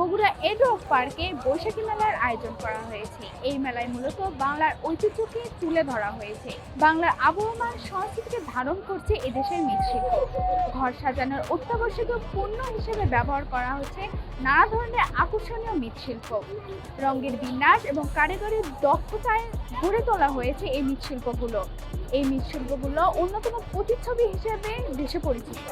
বগুড়া এড্রক পার্কে বৈশাখী মেলার আয়োজন করা হয়েছে। এই মেলায় মূলত বাংলার ঐতিহ্যকে তুলে ধরা হয়েছে। বাংলার আবহমান সংস্কৃতিকে ধারণ করছে এদেশের মৃৎশিল্প ঘর সাজানোর অত্যাবশ্যকীয় পণ্য হিসেবে ব্যবহার করা হচ্ছে নানা ধরনের আকর্ষণীয় মৃৎশিল্প রঙের বিন্যাস এবং কারিগরির দক্ষতায় গড়ে তোলা হয়েছে এই মৃৎশিল্পগুলো এই মৃৎশিল্পগুলো অন্যতম প্রতিচ্ছবি হিসেবে দেশে পরিচিত।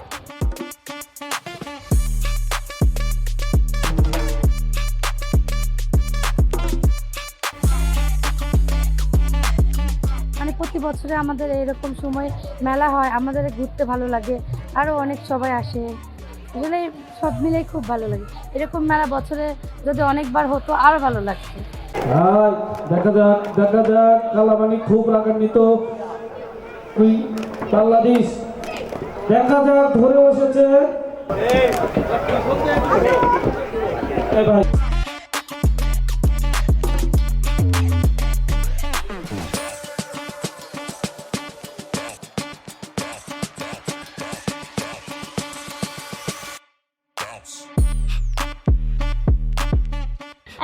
প্রতি বছরে আমাদের এরকম সময় মেলা হয়, আমাদের ঘুরতে ভালো লাগে আরও অনেক সবাই আসে। আসলে সব মিলেই খুব ভালো লাগে। এরকম মেলা বছরে যদি অনেকবার হতো আরও ভালো লাগতো। দেখা যাক দেখা যাক। খুব রাগান্বিত। দেখা যাক, ধরে বসেছে। ভাই।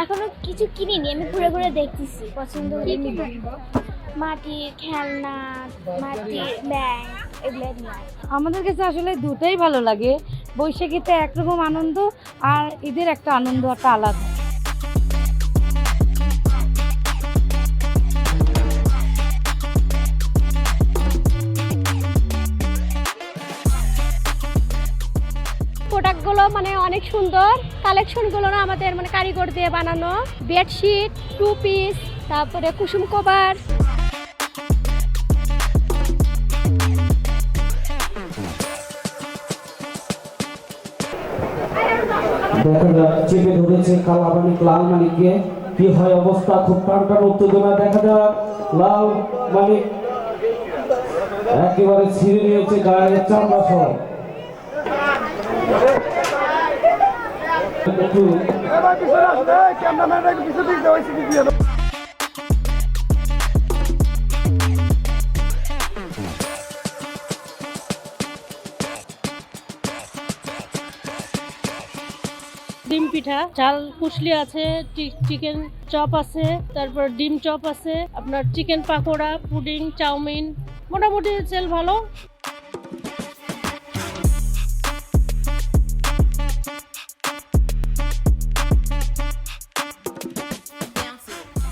এখনও কিছু কিনিনি আমি ঘুরে ঘুরে দেখতেছি পছন্দ মাটির খেলনা মাটির ব্যাগ এগুলো আমাদের কাছে আসলে দুটাই ভালো লাগে। বৈশাখীতে একরকম আনন্দ আর ঈদের একটা আনন্দ একটা আলাদা। প্রোডাক্টগুলো মানে অনেক সুন্দর। কালেকশনগুলো না আমাদের মানে কারিগর দিয়ে বানানো। বেডশিট টু পিস তারপরে কুসুম কভার। চেপে ধরেছে কালামানিক লাল মানিককে। কি হয় অবস্থা? খুব উত্তেজনা। দেখা যাক, লাল মানিক একেবারে ছিঁড়ে নিয়েছে চামড়া ডিম পিঠা ঝাল পুষলি আছে চিকেন চপ আছে, তারপর ডিম চপ আছে, আপনার চিকেন পাকোড়া পুডিং চাউমিন, মোটামুটি সেল ভালো।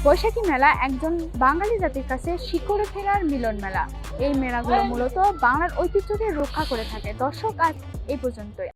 বৈশাখী মেলা একজন বাঙালি জাতির কাছে শিকড়ে ফেরার মিলন মেলা। এই মেলাগুলো মূলত বাংলার ঐতিহ্যকে রক্ষা করে থাকে। দর্শক আজ এই পর্যন্তই।